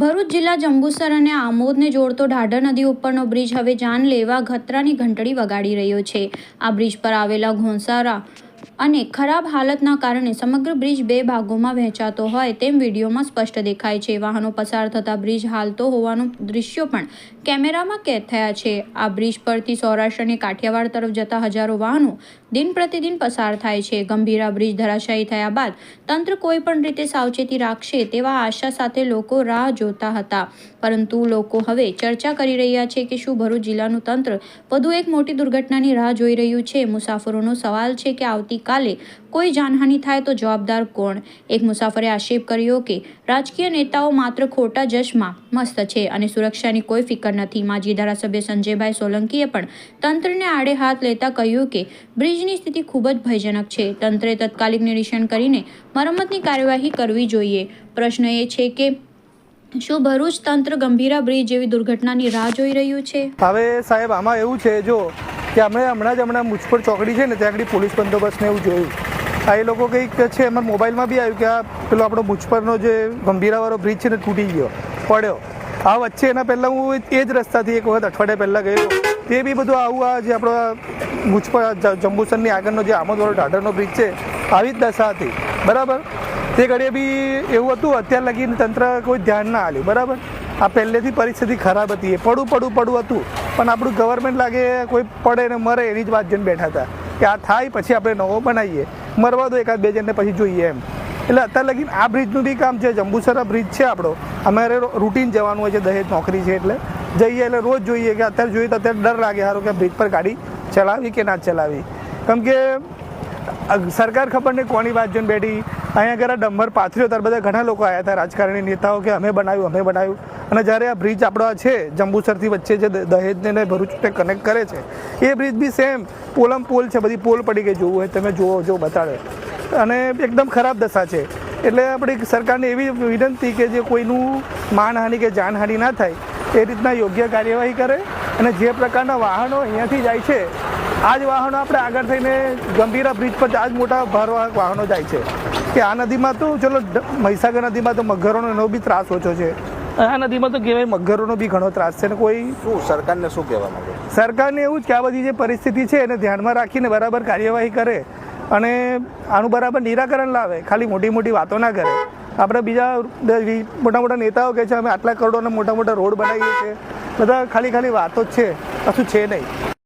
ભરૂચ જિલ્લા જંબુસર અને આમોદને જોડતો ઢાઢર નદી ઉપરનો બ્રિજ હવે જાન લેવા ખતરાની ઘંટડી વગાડી રહ્યો છે. આ બ્રિજ પર આવેલા ઘોંસારા અને ખરાબ હાલતના કારણે સમગ્ર બ્રિજ બે ભાગોમાં વહેંચાતો હોય તેમ વિડીયોમાં સ્પષ્ટ દેખાય છે. વાહનો પસાર થતા બ્રિજ હાલતો હોવાનું દૃશ્યો પણ કેમેરામાં કેદ થયા છે. આ બ્રિજ પરથી સૌરાષ્ટ્ર અને કાઠિયાવાડ તરફ જતા હજારો વાહનો દિન પ્રતિદિન પસાર થાય છે. ગંભીરા બ્રિજ ધરાશાયી થયા બાદ તંત્ર કોઈ પણ રીતે સાવચેતી રાખશે તેવા આશા સાથે લોકો રાહ જોતા હતા. પરંતુ લોકો હવે ચર્ચા કરી રહ્યા છે કે શું ભરૂચ જિલ્લાનું તંત્ર વધુ એક મોટી દુર્ઘટનાની રાહ જોઈ રહ્યું છે. મુસાફરોનો સવાલ છે કે આવતીકાલે કોઈ જાનહાનિ થાય તો જવાબદાર કોણ? એક મુસાફરે આક્ષેપ કર્યો કે રાજકીય નેતાઓ માત્ર ખોટા જશમાં મસ્ત છે અને સુરક્ષાની કોઈ ફિકર નથી. માજી ધારાસભ્ય સંજયભાઈ સોલંકીએ પણ તંત્રને આડે હાથ લેતા કહ્યું કે બ્રિજની સ્થિતિ ખૂબ જ ભયજનક છે. તંત્રે તત્કાલિક નિરીક્ષણ કરીને મરમ્મતની કાર્યવાહી કરવી જોઈએ. પ્રશ્ન એ છે કે શું ભરૂચ તંત્ર ગંભીરા બ્રિજ જેવી દુર્ઘટનાની રાહ જોઈ રહ્યું છે? હવે સાહેબ, આમાં એવું છે, જો કે અમે હમણાં જ હમણાં મુજપર ચોકડી છે ને, ત્યાં આગળ પોલીસ બંદોબસ્ત એવું જોયું. આ એ લોકો કંઈક છે, એમાં મોબાઈલમાં બી આવ્યું કે આ પેલો આપણો મુજપરનો જે ગંભીરાવાળો બ્રિજ છે ને, તૂટી ગયો, પડ્યો. આ વચ્ચે એના પહેલાં હું એ જ રસ્તાથી એક વખત અઠવાડિયા પહેલાં ગયો. તે બી બધું આવું આ જે આપણો મુજપર જંબુસરની આગળનો જે આમોદવાળો ઢાઢરનો બ્રિજ છે, આવી જ દશા હતી. બરાબર? તે ઘડીએ બી એવું હતું, અત્યાર લગીને તંત્ર કોઈ ધ્યાન ના આલ્યું બરાબર? આ પહેલેથી પરિસ્થિતિ ખરાબ હતી. એ પડું પડું પડું હતું. પણ આપણું ગવર્મેન્ટ લાગે કોઈ પડે ને મરે એની જ વાત જઈને બેઠા હતા. કે આ થાય પછી આપણે નવો બનાવીએ. મરવા દો એકાદ બે જણને પછી જોઈએ એમ. એટલે અત્યારે લગીને આ બ્રિજનું બી કામ છે. જંબુસરા બ્રિજ છે આપણો. અમારે રૂટીન જવાનું હોય છે. દહેજ નોકરી છે એટલે. જઈએ એટલે રોજ જોઈએ કે અત્યારે જોઈએ તો અત્યારે ડર લાગે સારું કે બ્રિજ પર ગાડી ચલાવી કે ના ચલાવી. કેમ કે સરકાર ખબર નહીં કોની વાત જોઈને બેઠી. અહીંયા આગળ આ ડંબર પાથર્યો. ત્યારે બધા ઘણા લોકો આવ્યા હતા. રાજકારણી નેતાઓ કે અમે બનાવ્યું અમે બનાવ્યું. અને જ્યારે આ બ્રિજ આપણો છે, જંબુસરથી વચ્ચે જે દહેજને ને ભરૂચ કનેક્ટ કરે છે, એ બ્રિજ બી સેમ પોલમ પોલ છે, બધી પોલ પડી ગઈ જોવું હોય તમે જુઓ, જો બતાડે. અને એકદમ ખરાબ દશા છે. એટલે આપણી સરકારને એવી વિનંતી કે જે કોઈનું માનહાનિ કે જાનહાનિ ના થાય, એ રીતના યોગ્ય કાર્યવાહી કરે અને જે પ્રકારના વાહનો અહીંયાથી જાય છે, આ જ વાહનો આપણે આગળ થઈને ગંભીરા બ્રિજ પર આ જ મોટા ભારવાહક વાહનો જાય છે. કે આ નદીમાં તો, ચલો મહીસાગર નદીમાં તો મગરોનો એનો બી ત્રાસ ઓછો છે. આ નદીમાં તો કહેવાય મગરોનો બી ઘણો ત્રાસ છે ને કોઈ શું સરકારને શું કહેવા માંગે સરકારને એવું જ કે આ બધી જે પરિસ્થિતિ છે એને ધ્યાનમાં રાખીને બરાબર કાર્યવાહી કરે અને આનું બરાબર નિરાકરણ લાવે ખાલી મોટી મોટી વાતો ના કરે. આપણે બીજા મોટા મોટા નેતાઓ કહે છે અમે આટલા કરોડોના મોટા મોટા રોડ બનાવીએ છીએ. બધા ખાલી ખાલી વાતો જ છે કશું છે નહીં.